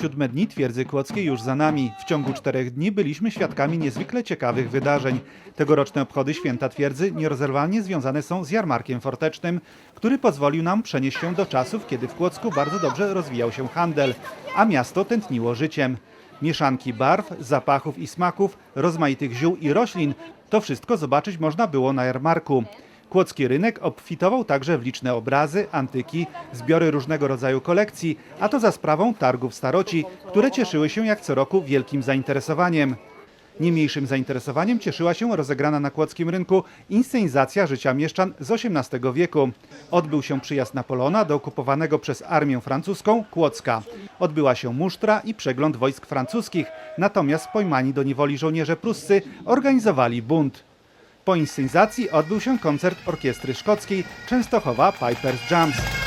Siódme dni twierdzy kłodzkiej już za nami. W ciągu czterech dni byliśmy świadkami niezwykle ciekawych wydarzeń. Tegoroczne obchody Święta Twierdzy nierozerwalnie związane są z jarmarkiem fortecznym, który pozwolił nam przenieść się do czasów, kiedy w Kłodzku bardzo dobrze rozwijał się handel, a miasto tętniło życiem. Mieszanki barw, zapachów i smaków, rozmaitych ziół i roślin to wszystko zobaczyć można było na jarmarku. Kłodzki rynek obfitował także w liczne obrazy, antyki, zbiory różnego rodzaju kolekcji, a to za sprawą targów staroci, które cieszyły się jak co roku wielkim zainteresowaniem. Nie mniejszym zainteresowaniem cieszyła się rozegrana na kłodzkim rynku inscenizacja życia mieszczan z XVIII wieku. Odbył się przyjazd Napoleona do okupowanego przez armię francuską Kłodzka. Odbyła się musztra i przegląd wojsk francuskich, natomiast pojmani do niewoli żołnierze pruscy organizowali bunt. Po inscenizacji odbył się koncert orkiestry szkockiej Częstochowa Pipers Jams.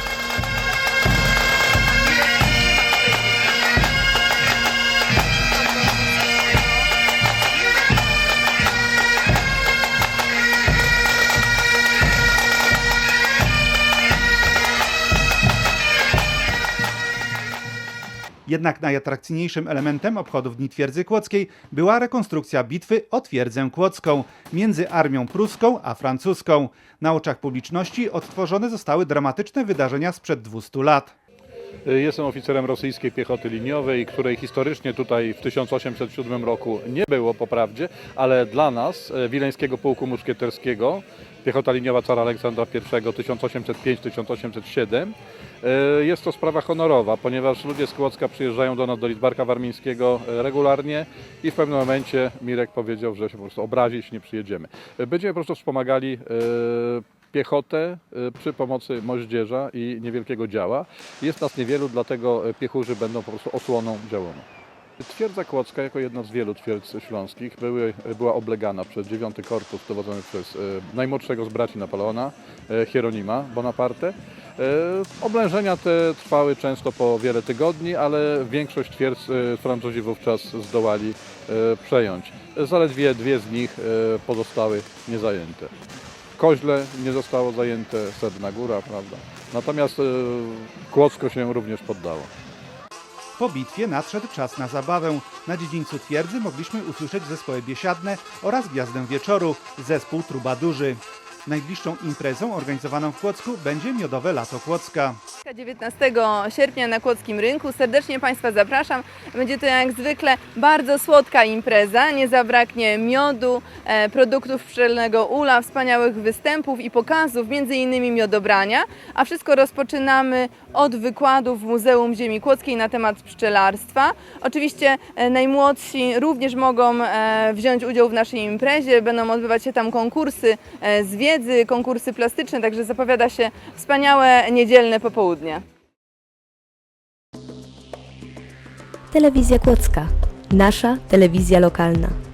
Jednak najatrakcyjniejszym elementem obchodów Dni Twierdzy Kłodzkiej była rekonstrukcja bitwy o Twierdzę Kłodzką między armią pruską a francuską. Na oczach publiczności odtworzone zostały dramatyczne wydarzenia sprzed 200 lat. Jestem oficerem rosyjskiej piechoty liniowej, której historycznie tutaj w 1807 roku nie było po prawdzie, ale dla nas, e, Wileńskiego Pułku Muszkieterskiego, piechota liniowa cara Aleksandra I 1805-1807, e, jest to sprawa honorowa, ponieważ ludzie z Kłodzka przyjeżdżają do nas do Lidzbarka Warmińskiego regularnie i w pewnym momencie Mirek powiedział, że się po prostu obrazi, jeśli nie przyjedziemy. Będziemy po prostu wspomagali piechotę y, przy pomocy moździerza i niewielkiego działa. Jest nas niewielu, dlatego y, piechurzy będą po prostu osłoną działoną. Twierdza Kłodzka, jako jedna z wielu twierdz śląskich, były, była oblegana przez dziewiąty korpus dowodzony przez y, najmłodszego z braci Napoleona, y, Hieronima Bonaparte. Y, oblężenia te trwały często po wiele tygodni, ale większość twierdz y, Francuzi wówczas zdołali y, przejąć. Zaledwie dwie z nich y, pozostały niezajęte. Koźle nie zostało zajęte, Sedna Góra, prawda? Natomiast y, Kłodzko się również poddało. Po bitwie nadszedł czas na zabawę. Na dziedzińcu twierdzy mogliśmy usłyszeć zespoły biesiadne oraz Gwiazdę Wieczoru, zespół Trubadurzy. Najbliższą imprezą organizowaną w Kłodzku będzie Miodowe Lato Kłodzka. 19 sierpnia na Kłodzkim Rynku. Serdecznie Państwa zapraszam. Będzie to jak zwykle bardzo słodka impreza. Nie zabraknie miodu, e, produktów pszczelnego ula, wspaniałych występów i pokazów, między innymi miodobrania. A wszystko rozpoczynamy od wykładów w Muzeum Ziemi Kłodzkiej na temat pszczelarstwa. Oczywiście e, najmłodsi również mogą e, wziąć udział w naszej imprezie. Będą odbywać się tam konkursy e, z wiedzy, konkursy plastyczne, także zapowiada się wspaniałe niedzielne popołudnie. Telewizja Kłodzka. Nasza telewizja lokalna.